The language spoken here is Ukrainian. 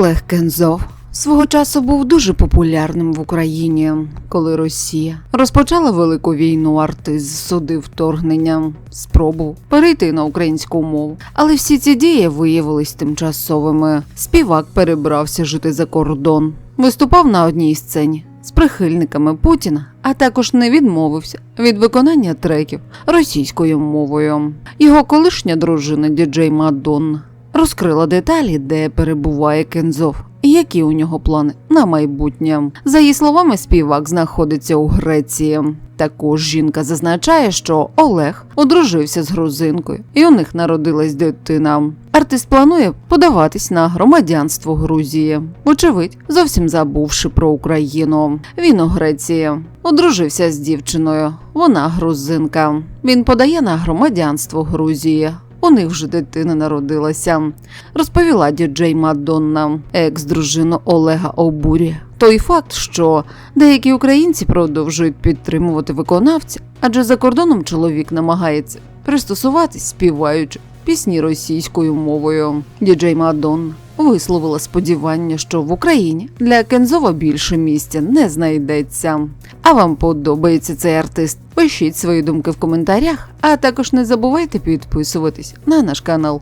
Олег Кензов свого часу був дуже популярним в Україні, коли Росія розпочала велику війну. Артист судив вторгнення, спробував перейти на українську мову. Але всі ці дії виявились тимчасовими. Співак перебрався жити за кордон, виступав на одній сцені. З прихильниками Путіна, а також не відмовився від виконання треків російською мовою. Його колишня дружина діджей Мадонна розкрила деталі, де перебуває Кензов, і які у нього плани на майбутнє. За її словами, співак знаходиться у Греції. Також жінка зазначає, що Олег одружився з грузинкою, і у них народилась дитина. Артист планує подаватись на громадянство Грузії, вочевидь, зовсім забувши про Україну. Він у Греції одружився з дівчиною. Вона грузинка. Він подає на громадянство Грузії. У них вже дитина народилася, розповіла діджей Мадонна, екс-дружину Олега Обурі. Той факт, що деякі українці продовжують підтримувати виконавця, адже за кордоном чоловік намагається пристосуватись, співаючи пісні російською мовою. Діджей Мадон висловила сподівання, що в Україні для Кензова більше місця не знайдеться. А вам подобається цей артист? Пишіть свої думки в коментарях, а також не забувайте підписуватись на наш канал.